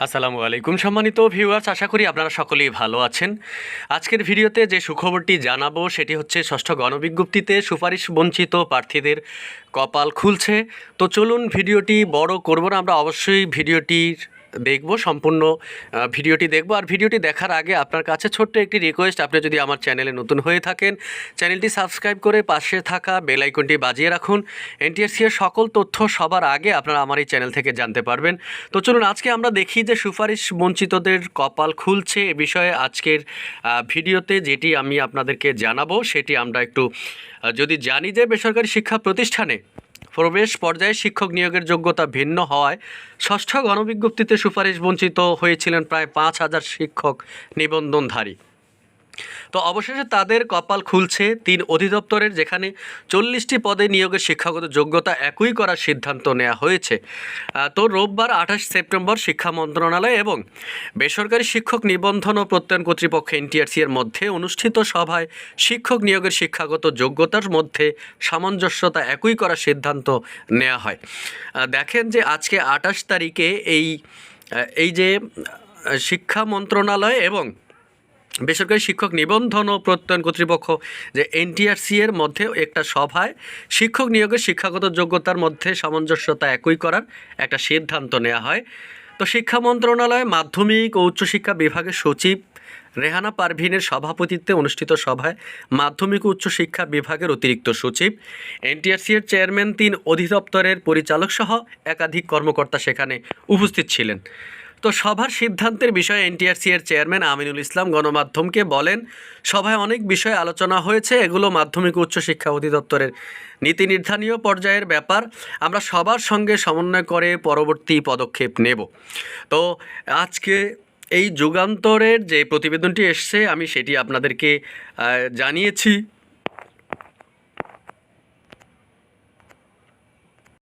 আসসালামু আলাইকুম সম্মানিত ভিউয়ার্স আশা করি আপনারা সকলেই ভালো আছেন। আজকের ভিডিওতে যে সুখবরটি জানাব, সেটি হচ্ছে ষষ্ঠ গণবিজ্ঞপ্তিতে সুপারিশ বঞ্চিত প্রার্থীদের কপাল খুলছে। তো চলুন ভিডিওটি বড় করব না, আমরা অবশ্যই ভিডিওটির দেখব, সম্পূর্ণ ভিডিওটি দেখব। আর ভিডিওটি দেখার আগে আপনার কাছে ছোট্ট একটি রিকোয়েস্ট আপনি যদি আমার চ্যানেলে নতুন হয়ে থাকেন চ্যানেলটি সাবস্ক্রাইব করে পাশে থাকা বেল আইকনটি বাজিয়ে রাখুন। এনটিএসসি এর সকল তথ্য সবার আগে আপনারা আমার এই চ্যানেল থেকে জানতে পারবেন। তো চলুন, আজকে আমরা দেখি যে সুপারিশ বঞ্চিতদের কপাল খুলছে এ বিষয়ে আজকের ভিডিওতে যেটি আমি আপনাদেরকে জানাব, সেটি আমরা একটু যদি জানি যে বেসরকারি শিক্ষা প্রতিষ্ঠানে প্রবেশ পর্যায়ে শিক্ষক নিয়োগের যোগ্যতা ভিন্ন হওয়ায় ষষ্ঠ গণবিজ্ঞপ্তিতে সুপারিশ বঞ্চিত হয়েছিলেন প্রায় পাঁচ হাজার শিক্ষক নিবন্ধনধারী। তো অবশেষে তাদের কপাল খুলছে তিন অধিদপ্তরের, যেখানে চল্লিশটি পদে নিয়োগের শিক্ষাগত যোগ্যতা একই করার সিদ্ধান্ত নেওয়া হয়েছে। তো রোববার আঠাশ সেপ্টেম্বর শিক্ষা মন্ত্রণালয় এবং বেসরকারি শিক্ষক নিবন্ধন ও প্রত্যয়ন কর্তৃপক্ষ এনটিআরসি এর মধ্যে অনুষ্ঠিত সভায় শিক্ষক নিয়োগের শিক্ষাগত যোগ্যতার মধ্যে সামঞ্জস্যতা একই করার সিদ্ধান্ত নেওয়া হয়। দেখেন যে আজকে আঠাশ তারিখে এই এই যে শিক্ষা মন্ত্রণালয় এবং বেসরকারি শিক্ষক নিবন্ধন ও প্রত্যয়ন কর্তৃপক্ষ যে এনটিআরসি এর মধ্যে একটা সভায় শিক্ষক নিয়োগের শিক্ষাগত যোগ্যতার মধ্যে সামঞ্জস্যতা একই করার একটা সিদ্ধান্ত নেওয়া হয়। তো শিক্ষা মন্ত্রণালয়, মাধ্যমিক ও উচ্চশিক্ষা বিভাগের সচিব রেহানা পারভিনের সভাপতিত্বে অনুষ্ঠিত সভায় মাধ্যমিক উচ্চশিক্ষা বিভাগের অতিরিক্ত সচিব, এনটিআরসি এর চেয়ারম্যান, তিন অধিদপ্তরের পরিচালক সহ একাধিক কর্মকর্তা সেখানে উপস্থিত ছিলেন। তো সভার সিদ্ধান্তের বিষয়ে এনটিআরসি এর চেয়ারম্যান আমিনুল ইসলাম গণমাধ্যমকে বলেন, সভায় অনেক বিষয় আলোচনা হয়েছে, এগুলো মাধ্যমিক ও উচ্চশিক্ষা অধিদপ্তরের নীতি নির্ধারণীয় পর্যায়ের ব্যাপার। আমরা সবার সঙ্গে সমন্বয় করে পরবর্তী পদক্ষেপ নেব। তো আজকে এই যুগান্তরের যে প্রতিবেদনটি এসছে, আমি সেটি আপনাদেরকে জানিয়েছি।